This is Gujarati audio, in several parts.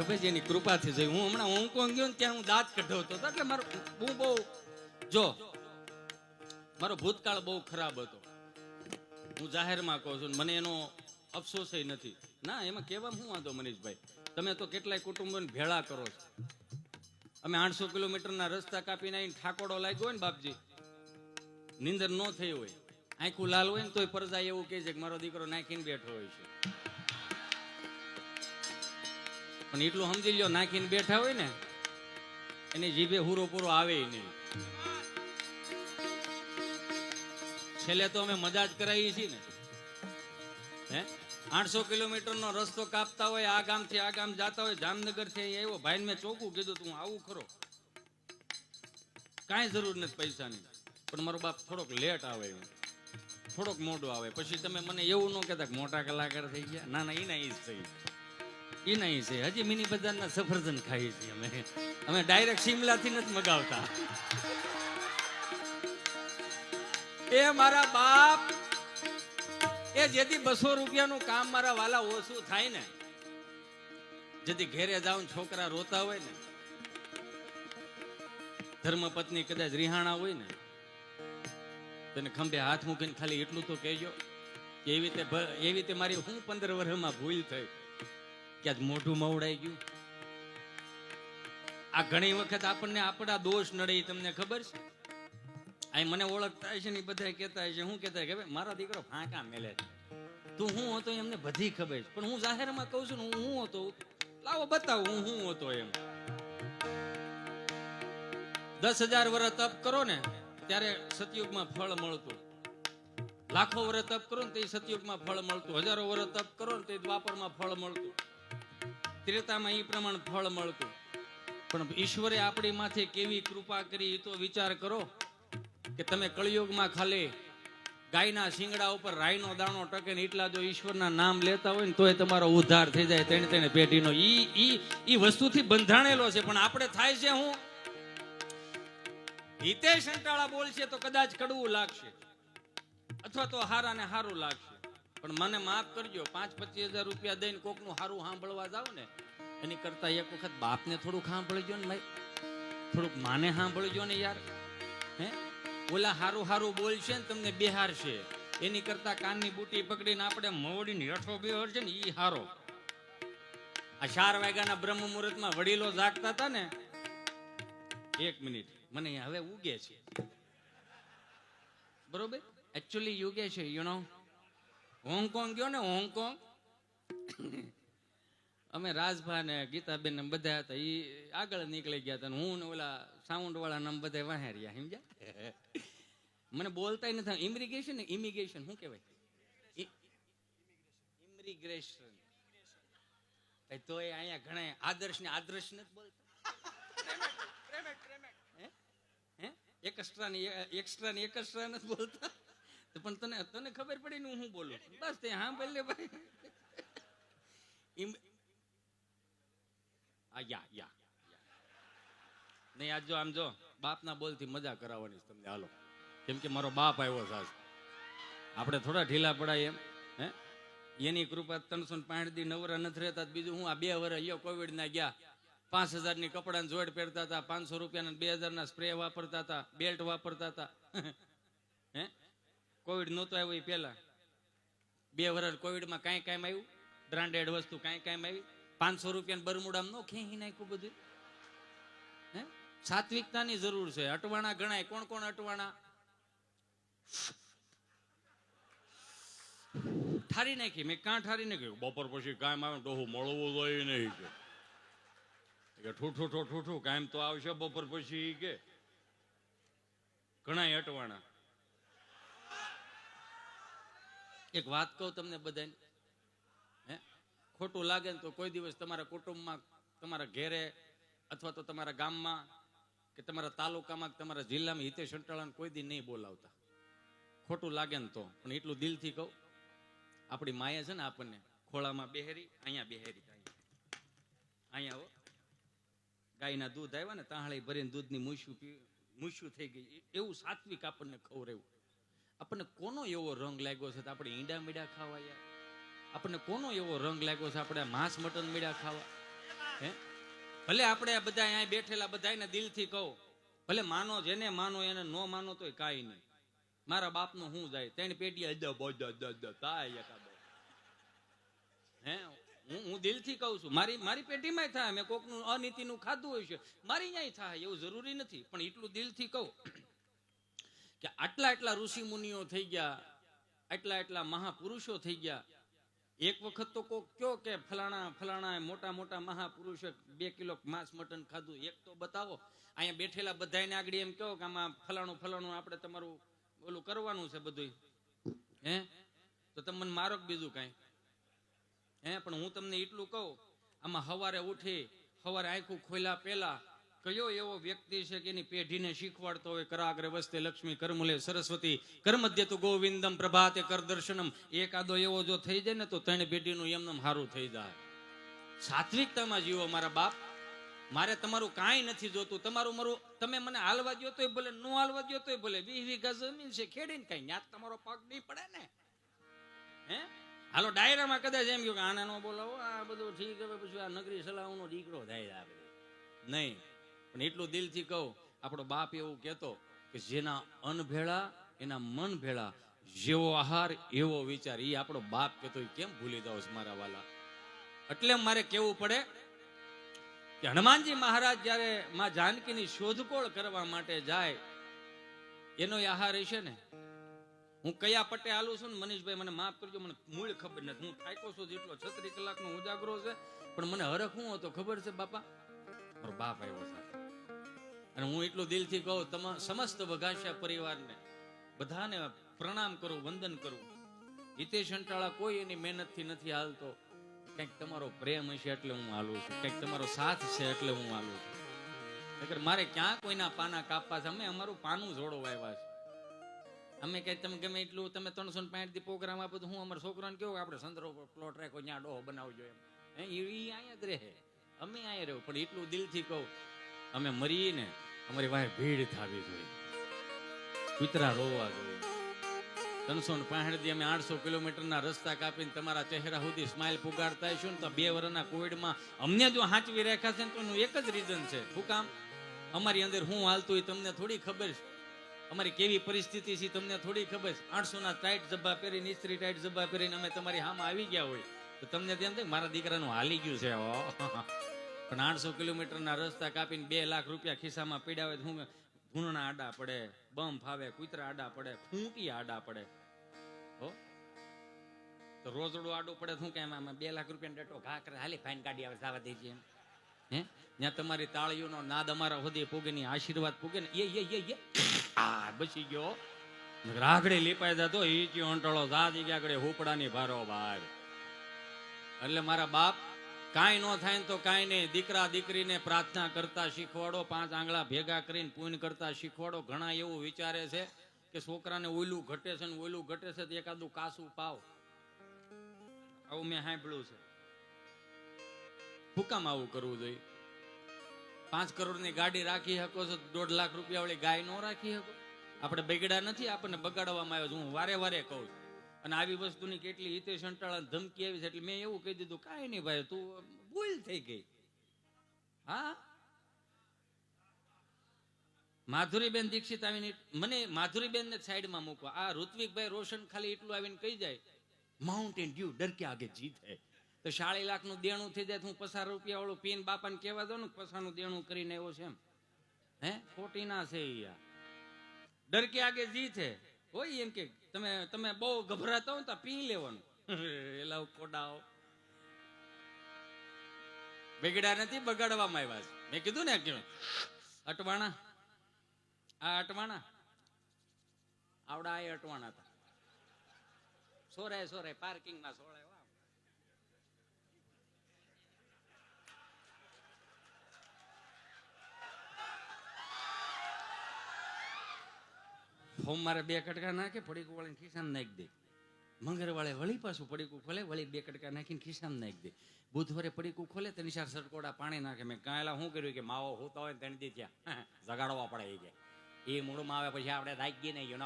ખબર છે? એની કૃપાથી જઈ હું હમણાં હોંગકોંગ ગયો ને ત્યાં હું દાંત કઢાવતો હતો એટલે મારો હું બહુ જો, મારો ભૂતકાળ બહુ ખરાબ હતો. હું જાહેરમાં કહું છું મને એનો અફસોસ નથી. ના, એમાં કહેવા શું વાંધો મનીષભાઈ? તમે તો કેટલાય કુટુંબોને ભેળા કરો છો. અમે આઠસો કિલોમીટરના રસ્તા કાપીને આવીને ઠાકોડો લાગ્યો હોય ને બાપજી. નિંદર ન થઈ હોય. આંખું લાલ હોય ને તોય પરજા એવું કહે છે કે મારો દીકરો નાખીને બેઠો હોય છે. પણ એટલું સમજી લ્યો, નાખીને બેઠા હોય ને, એની જીભે હુરો પૂરો આવે નહીં. છેલ્લે તો અમે મજા જ કરાવીએ છીએ ને. હે? આઠસો કિલોમીટરનો રસ્તો કાપતા હોય, આ ગામથી આ ગામ જતા હોય જામનગરથી અહીં આવ્યો. ભાઈને મેં ચોખ્ખું કીધું, તું આવું ખરો. કાંઈ જરૂર નથી પૈસાની. પણ મારો બાપ થોડોક લેટ આવે. થોડોક મોડો આવે. પછી તમે મને એવું ન કહેતા મોટા કલાકાર થઈ ગયા. ના ના એના એ જ થઈ ઈ નહીં છે. હજી મિની બજારના સફરજન ખાઈએ છીએ અમે. અમે ડાયરેક્ટ શિમલાથી નથી મગાવતા. એ મારા બાપ, એ જેથી બસો રૂપિયાનું કામ મારા વાલા ઓછું થાય ને, જેથી ઘેરે જાઉં છોકરા રોતા હોય ને, ધર્મપત્ની કદાચ રિહાણા હોય ને, તેને ખંભે હાથ મૂકીને ખાલી એટલું તો કહેજો એવી રીતે એવી રીતે મારી હું પંદર વર્ષમાં ભૂલ થઈ. કે મોઢું મવડાઈ ગયું. આ ઘણી વખત આપણને આપણા દોષ નડે તમને ખબર છે? અહીં મને ઓળખતા હશે ને બધા કહેતા હશે. હું કહેતા કે મારા દીકરો ફાંકા મેલે છે. તું હું હતો એમને બધી ખબર છે. પણ હું જાહેરમાં કહું છું ને, હું હું હતો? લાવો બતાવો, હું હું હતો એમ. દસ હજાર વર્ષ તપ કરો ને, ત્યારે સતયુગમાં ફળ મળતું. લાખો વર્ષ તપ કરો ને, તે સતયુગમાં ફળ મળતું. હજારો વર્ષ તપ કરો ને, તે દ્વાપરમાં ફળ મળતું. ત્રેતામાં એ પ્રમાણે ફળ મળતું. પણ ઈશ્વરે આપણી માથે કેવી કૃપા કરી એ તો વિચાર કરો કે તમે કળિયુગમાં ખાલી ગાયના શિંગડા ઉપર રાયનો દાણો ટકે ને એટલા જો ઈશ્વરના નામ લેતા હોય ને તોય તમારો ઉદ્ધાર થઈ જાય તેને તેને પેઢીનો. ઈ ઈ ઈ વસ્તુથી બંધાણેલો છે, પણ આપણે થાય છે હું? હિતેશ અંટાળા બોલશે તો કદાચ કડવું લાગશે. અથવા તો હારા ને હારું લાગશે. પણ મને માફ કરજો, પાંચ પચીસ હજાર રૂપિયા દઈને કોકનું સારું સાંભળવા જાવ ને, એની કરતા એક વખત બાપને થોડુંક સાંભળજો ને ભાઈ થોડુંક માને સાંભળજો ને યાર. હે? ઓલા હારું હારું બોલશે ને તમને બેહારશે. એની કરતા કાનની બુટી પકડીને આપણે મોડીને હેઠો બેહર છે ને, ઈ હારો. આ ચાર વાગ્યાના બ્રહ્મ મુહૂર્તમાં વડીલો જાગતા હતા ને, એક મિનિટ, મને હવે ઉગે છે. બરોબર? એકચ્યુઅલી યુગે છે યુ નો હોંગકોંગ ગયો ને હોંગકોંગ? અમે રાજભા ને ગીતાબેન ને બધા હતા એ આગળ નીકળી ગયા હતા હું ને ઓલા સાઉન્ડ વાળા નામ બધા વાહે રહ્યા સમજ્યા? મને બોલતા નથી ઇમિગ્રેશન ને ઇમિગ્રેશન શું કહેવાય? ઇમિગ્રેશન તો એ અહીંયા ઘણા આદર્શ ને આદર્શ નથી બોલતા. એક્સ્ટ્રા ને એક્સ્ટ્રા ને એક્સ્ટ્રા નથી બોલતા? પણ તને તને ખબર પડી ને હું બોલું? બસ તે હા બોલે ભાઈ. નહીં, આજ જો, આમ જો, બાપના બોલથી મજા કરાવવાની તમને. હાલો. કેમ કે મારો બાપ આવ્યો સાસ આપણે થોડા ઢીલા પડાય એમ હે? એની કૃપા ત્રણસો ને પાંઠ દી નવરા નથી રહેતા બીજું હું આ બે વર્ષ અહીંયા કોવિડ ના ગયા. પાંચ હજારની કપડાની જોડ પહેરતા હતા, પાંચસો રૂપિયાના બે હજારના સ્પ્રે વાપરતા હતા બેલ્ટ વાપરતા હતા. હે? કોવિડ નહોતો આવ્યો એ પહેલા. બે વર્ષ કોવિડમાં કાંઈ કાંઈ આવ્યું. બ્રાન્ડેડ વસ્તુ કાંઈ કાંઈ આવી. પાંચસો રૂપિયા બરમુડામ નો ખેંચી નાખ્યું બધું. હે? સાત્વિકતાની જરૂર છે. અટવાણા ગણાય. કોણ કોણ અટવાણા? ઠારી નાખી. મેં કાં ઠારી નાખ્યું બપોર પછી કાયમ આવે ડોહું મળવું જોઈએ નહીં કે. કે ઠૂઠું ઠો ઠૂઠું કાયમ તો આવશે બપોર પછી કે. ઘણા અટવાણા. એક વાત કહું તમને બધાને? હે? ખોટું લાગે ને તો કોઈ દિવસ તમારા કુટુંબમાં, તમારા ઘેરે અથવા તો તમારા ગામમાં કે તમારા તાલુકામાં તમારા જિલ્લામાં હિતેશ અંટાળાને કોઈ દી નહીં બોલાવતા. ખોટું લાગે ને તો. પણ એટલું દિલથી કહું, આપણી માયા છે ને આપણને ખોળામાં બેહેરી, અહીંયા બેહેરી. અહીંયા હો. ગાયના દૂધ આવ્યા ને, તાહળી ભરીને દૂધની મૂછું મૂછું થઈ ગઈ. એવું સાત્વિક આપણને ખવડાવ્યું. આપણને કોનો એવો રંગ લાગ્યો છે આપણે ઈંડા મીડા ખાવા યાર? આપણને કોનો એવો રંગ લાગ્યો છે આપણે માંસ મટન મીડા ખાવા? હે? ભલે આપણે બધા અહીંયા બેઠેલા બધાને દિલથી કહો, ભલે માનો જેને માનો એને ન માનો તોય કાંઈ નહીં. મારા બાપનું શું જાય? તેની પેટી અદ બદ દ એકાદો હે? હું હું દિલથી કહું છું, મારી મારી પેટીમાં થાય, મેં કોકનું અનીતિનું ખાધું હોય છે. મારી અહીંયા થાય, એવું જરૂરી નથી. પણ એટલું દિલથી કહું કે આટલા આટલા ઋષિ મુનિઓ થઈ ગયા, આટલા આટલા મહાપુરુષો થઈ ગયા. એક વખત તો કોક કયો કે ફલાણા ફલાણા મોટા મોટા મહાપુરુષો બે કિલો માંસ મટન ખાધું. એક તો બતાવો, અહીંયા બેઠેલા બધાને આગળ એમ કહો કે આમાં ફલાણું ફલાણું આપણે તમારું ઓલું કરવાનું છે બધું હે? તો તમે મને મારો બીજું કાંઈ? હે? પણ હું તમને એટલું કહું, આમાં હવારે ઉઠી, હવારે આંખું ખોલ્યા પહેલા કયો એવો વ્યક્તિ છે કે એની પેઢીને શીખવાડતો હોય? કરાગ્રે વસ્તે લક્ષ્મી, કર્મલે, સરસ્વતી, કર્મધ્ય તું ગોવિંદમ, પ્રભાતે કર દર્શનમ. એકાદો એવો જો થઈ જાય ને તો ત્રણ પેઢીનું એમનેમ સારું થઈ જાય. સાત્વિકતામાં જીવો મારા બાપ. મારે તમારું કાંઈ નથી જોતું. તમારું મારું, તમે મને હાલવા દો તોય ભલે, નો હાલવા દો તોય ભલે. વીસ વીઘા જમીન છે, ખેડીને કઈ ન્યા તમારો પગ નહીં પડે ને? હે? હાલો, ડાયરામાં કદાચ એમ કહ્યું કે આને નો બોલાવો, આ બધું ઠીક, હવે પછી આ નગરી સલાહનો દીકરો થાય નહીં. પણ એટલું દિલથી કહું, આપણો બાપ એવું કહેતો કે જેના અન્ન ભેળા, એના મન ભેળા, જેવો આહાર, એવો વિચાર એ આપણો બાપ કહેતો કેમ ભૂલી જાવ મારા વાલા? એટલે મારે કેવું પડે કે હનુમાનજી મહારાજ જ્યારે માં જાનકીની શોધખોળ કરવા માટે જાય, એનો આહાર હશે ને? હું કયા પટ્ટે હાલું છું ને, મનીષભાઈ મને માફ કરજો, મને મૂળ ખબર નથી. હું થાક્યો છું જેટલો છત્રીસ કલાકનો ઉજાગરો છે, પણ મને હરખ શું હતો ખબર છે બાપા? મારો બાપ આવ્યો સાથે અને હું એટલું દિલથી કહું તમામ સમસ્ત વઘાસિયા પરિવારને બધાને પ્રણામ કરું, વંદન કરું. હિતેશ અંટાળા કોઈ એની મહેનતથી નથી હાલતો. કંઈક તમારો પ્રેમ હશે એટલે હું હાલું છું. કંઈક તમારો સાથ છે એટલે હું હાલું છું. નકર મારે ક્યાં કોઈના પાના કાપવા છે? અમે અમારું પાનું જોડો આવ્યા છે. અમે કઈ તમે ગમે એટલું, તમે ત્રણસો ને પાંઠ પ્રોગ્રામ આપો તો હું અમારા છોકરાને કેવું આપણે સંદરો પ્લોટ રાખો, ત્યાં ડોહો બનાવજો એમ. એ અહીંયા જ રહે. અમે અહીંયા રહ્યો પણ એટલું દિલથી કહું, અમે મરીને અમારી વાહે ભીડ થવી જોઈએ. કૂતરા રોવા જોઈએ. ત્રણસો ને પાંસઠ અમે આઠસો કિલોમીટરના રસ્તા કાપીને તમારા ચહેરા સુધી સ્માઇલ પુગાડતા છું તો બે વર્ષના કોવિડમાં અમને જો હાંચવી રાખ્યા છે ને તો એનું એક જ રીઝન છે. શું કામ? અમારી અંદર હું હાલતું હોય તમને થોડી ખબર છે. અમારી કેવી પરિસ્થિતિ છે તમને થોડી ખબર છે. આઠસો ના ટાઈટ જબ્બા પહેરીને ઇસ્ત્રી ટાઈટ જબ્બા પહેરીને અમે તમારી હામાં આવી ગયા હોય. તો તમને તેમ થાય મારા દીકરાનું હાલી ગયું છે. પણ આઠસો કિલોમીટરના રસ્તા કાપીને બે લાખ રૂપિયા ખિસ્સામાં પીડાવે હું ઘૂંટણા આડા પડે, બમ ફાવે, કૂતરા આડા પડે ખૂંટી આડા પડે. હો? તો રોજડું આડું પડે શું કે આમાં બે લાખ રૂપિયા ડેટો ઘા કરે, હાલી ફાઇન કાઢી આવે, જવા દેજે હે? ત્યાં તમારી તાળીઓનો નાદ અમારા સુધી પૂગે ની આશીર્વાદ પૂગે ને એ એ એ. આ બચી ગયો. રાખડી લીપાઈ જતો, ઈ ચી અંટળો જાતી કે આગળ હુપડાની ભારો ભાર એટલે મારા બાપ કાંઈ ન થાય તો કાંઈ નહીં. દીકરા દીકરીને પ્રાર્થના કરતા શીખવાડો, પાંચ આંગળા ભેગા કરીને પૂન કરતા શીખવાડો. ઘણા એવું વિચારે છે કે છોકરાને ઓયલું ઘટે છે ને ઓયલું ઘટે છે તો એકાદું કાસું પાવ. આવું મેં સાંભળ્યું છે. હુકામ આવું કરવું જોઈએ? પાંચ કરોડની ગાડી રાખી શકો છો, દોઢ લાખ રૂપિયા વાળી ગાય ન રાખી શકો? આપણે બગડ્યા નથી આપણને બગાડવામાં આવ્યો છું. હું વારે વારે કહું છું. અને આવી વસ્તુની કેટલી હિતે સંટાળા ધમકી આવી છે એટલે મેં એવું કહી દીધું, કાંઈ નહીં ભાઈ, તું ભૂલ થઈ ગઈ. હા? માધુરીબેન દીક્ષિત આવીને મને માધુરીબેન ને સાઈડમાં મૂકો આ ઋત્વિકભાઈ રોશન ખાલી એટલું આવીને કહી જાય માઉન્ટેન ડ્યુ ડર કે આગે જીત હે. તો સાડી લાખનું દેણું થઈ જાય હું પસાર રૂપિયા વાળું પીન બાપાને કહેવા દો ને પસાનું દેણું કરીને આવ્યો છે એમ. હે? ખોટી ના છે આ. ડર કે આગે જીત હે. હોય એમ કે તમે તમે બહુ ગભરાતા હો તો પી લેવાનું. એલા કોડાઓ બગડ્યા નથી બગાડવામાં આવ્યા છે. મેં કીધું ને કે અટવાણા. આ અટવાણા. આવડા એ અટવાણા હતા. સોરાય સોરાય પાર્કિંગમાં સોમવારે બે કટકા નાખે પડીકું વાળીને ખિસ્સામાં નાખી દે. મંગળવારે વળી પાછું પડીકું ખોલે, વળી બે કટકા નાખીને ખિસ્સામાં નાખી દે. બુધવારે પડીકું ખોલે, તેની સાથે સરકોડા પાણી નાખે. મેં કાંયલા શું કર્યું કે માવો હોતા હોય તેની દી ત્યાં. જગાડવા પડે એ કે. એ મૂળમાં આવે પછી આપણે રાખીએ ને યુ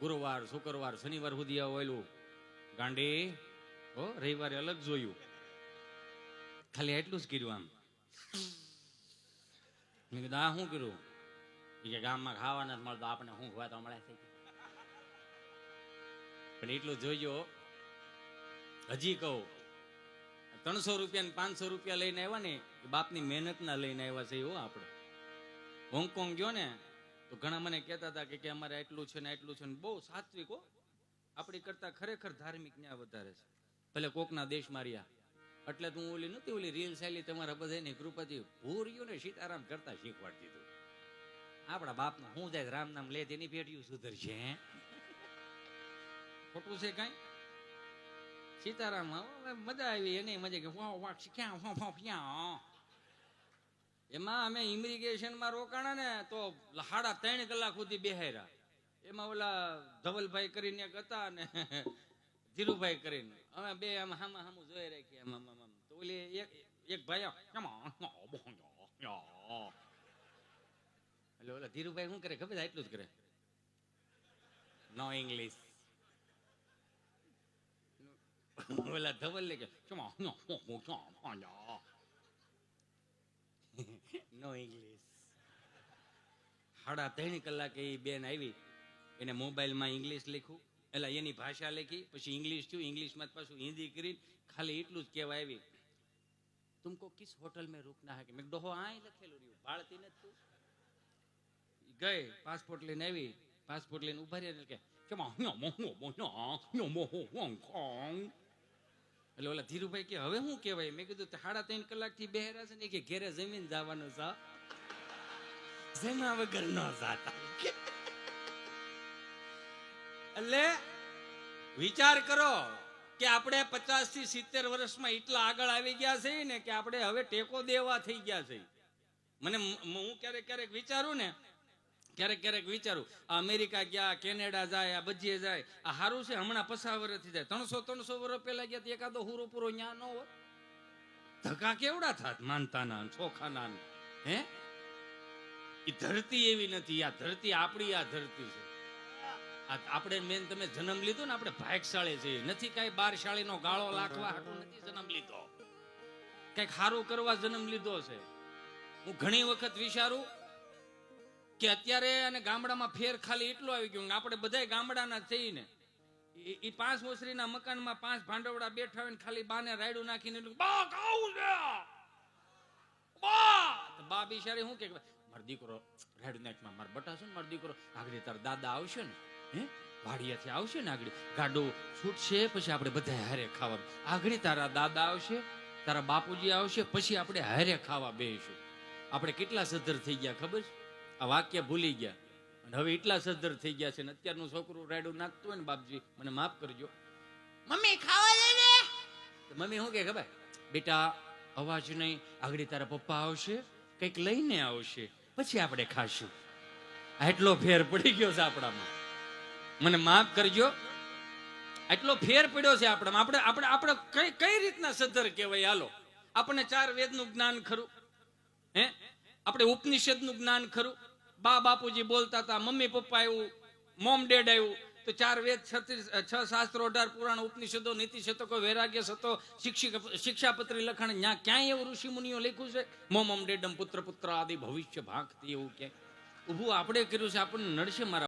ગુરુવાર, શુક્રવાર, શનિવાર સુધી ઓયલું. ગાંડી, હો, રવિવારે અલગ જોયું. ખાલી એટલું જ કર્યું આમ. મેં કીધું, આ શું કર્યું? કે ગામમાં ખાવા નથી મળતો આપણે શું ખવા તો મળે છે? પણ એટલું જોઈજો હજી કહું, ત્રણસો રૂપિયા ને પાંચસો રૂપિયા લઈને આવ્યા ને બાપની મહેનત ના લઈને આવ્યા છે એવો આપણે. હોંગકોંગ ગયો ને, તો ઘણા મને કહેતા હતા કે અમારે એટલું છે ને એટલું છે ને, બહુ સાત્વિક હો. આપણી કરતા ખરેખર ધાર્મિક ન્યાય વધારે છે. ભલે કોકના દેશ માર્યા, એટલે તું ઓલી નથી ઓલી રીલ શૈલી તમારા બધાની કૃપાથી ભૂર્યું ને સીતારામ કરતા શીખવાડતી તું આપણા બાપનું હું જાય રામ નામ લે તેની પેઢીઓ સુધરશે ખોટું છે કઈ સીતારામ મજા આવી એને મજા કે વાહ વાહ ક્યાં વાહ વાહ ક્યાં એમાં અમે ઇમિગ્રેશનમાં રોકાણા ને તો સાડા ત્રણ કલાક સુધી બેહાર્યા એમાં ઓલા ધવલભાઈ કરીને હતા ને ધીરુભાઈ કરીને અમે બે આમ હામા હામુ જોઈ રાખીએ આમ આમ. તો ઓલી એક એક ભાઈ આમ, એટલે ઓલા ધીરુભાઈ શું કરે? ખબર એટલું જ કરે. નો ઇંગ્લિશ ઓલા ધવલ ને કે નો ઇંગ્લિશ સાડા ત્રણ કલાકે એ બેન આવી એને મોબાઈલમાં ઇંગ્લિશ લખ્યું. એટલે એની ભાષા લખી પછી ઇંગ્લિશ થયું. ઇંગ્લિશમાં પાછું હિન્દી કરી ખાલી એટલું જ કહેવાય આવી. તુમકો કિસ હોટલ મેં રૂકના હે? કે મેં ડોહો આ લખેલું રહ્યું. ભાળતી નથી ગઈ પાસપોર્ટ લઈને આવી પાસપોર્ટ લઈને ઊભા રહ્યા કે એટલે ઓલા ધીરુભાઈ કે, હવે શું કહેવાય? મેં કીધું સાડા ત્રણ કલાકથી બેહરા છે ને, કે ઘેરે જમીન જવાનું છે. જેના વગર ન જાતા. એટલે વિચાર કરો કે આપણે પચાસથી સિત્તેર વર્ષમાં એટલા આગળ આવી ગયા છે ને કે આપણે હવે ટેકો દેવા થઈ ગયા છે મને હું ક્યારેક ક્યારેક વિચારું ને ક્યારેક ક્યારેક વિચારું અમેરિકા ગયા, કેનેડા જાય, આ બજીએ જાય. આ સારું છે, હમણાં પચાસ વર્ષથી જાય ત્રણસો ત્રણસો વર્ષ પહેલા ગયા એકાદો હુરો પૂરો ન્યા ન હોત ધક્કા કેવડા થાત, માનતાના, ચોખાના. હે? એ ધરતી એવી નથી, આ ધરતી આપણી, આ ધરતી છે. આપણે મેન તમે જન્મ લીધો ને, આપણે ભાગશાળી છીએ નથી કાંઈ બાર શાળીનો ગાળો લાખવા નથી જન્મ લીધો. કંઈક સારું કરવા જન્મ લીધો છે. હું ઘણી વખત વિચારું કે અત્યારે અને ગામડામાં ફેર ખાલી એટલું આવી ગયું આપણે બધા ગામડાના થઈને એ પાંચ મોસરીના મકાનમાં પાંચ ભાંડવડા બેઠા હોય ને ખાલી બાને રાયડું નાખીને બા ખાવું છે. બા બા બિચારી શું કે માર દીકરો રાયડું નાખમાં માર બટા છે ને માર દીકરો, આગળ તાર દાદા આવશે ને, હે? વાડિયાથી આવશે ને આગળ. ગાડો છૂટશે, પછી આપણે બધા હારે ખાવા આગળ તારા દાદા આવશે, તારા બાપુજી આવશે, પછી આપણે હારે ખાવા બેસીશું આપણે કેટલા સદ્ધર થઈ ગયા ખબર છે? આ વાક્ય ભૂલી ગયા. અને હવે એટલા સદ્ધર થઈ ગયા છે ને અત્યારનું છોકરું રાયડું નાખતું હોય ને બાપજી, મને માફ કરજો. મમ્મી, ખાવા દે મમ્મી શું કે ખબર? બેટા, અવાજ નહીં. આગળ તારા પપ્પા આવશે, કંઈક લઈને આવશે. પછી આપણે ખાશું. એટલો ફેર પડી ગયો છે આપણામાં. મને માફ કરજો. એટલો ફેર પડ્યો છે આપણામાં. આપણે આપણે આપણે કઈ કઈ રીતના સદ્ધર કહેવાય? હાલો. આપણને ચાર વેદનું જ્ઞાન ખરું. હે? આપણે ઉપનિષદનું જ્ઞાન ખરું. બા બાપુજી બોલતા હતા, મમ્મી, પપ્પા આવ્યું મોમ ડેડ આવ્યું. તો ચાર વેદ, છત્રીસ છ શાસ્ત્રો, અઢાર પુરાણ, ઉપનિષદો નીતિ શતકો વૈરાગ્ય શિક્ષિક, શિક્ષાપત્રી લખાણ જ્યાં ક્યાંય એવું ઋષિ મુનિઓ લખ્યું છે? મોમમ ડેડમ, પુત્ર પુત્ર આદિ, ભવિષ્ય ભાગતી એવું ક્યાંય ઊભું આપણે કર્યું છે, આપણને નડશે મારા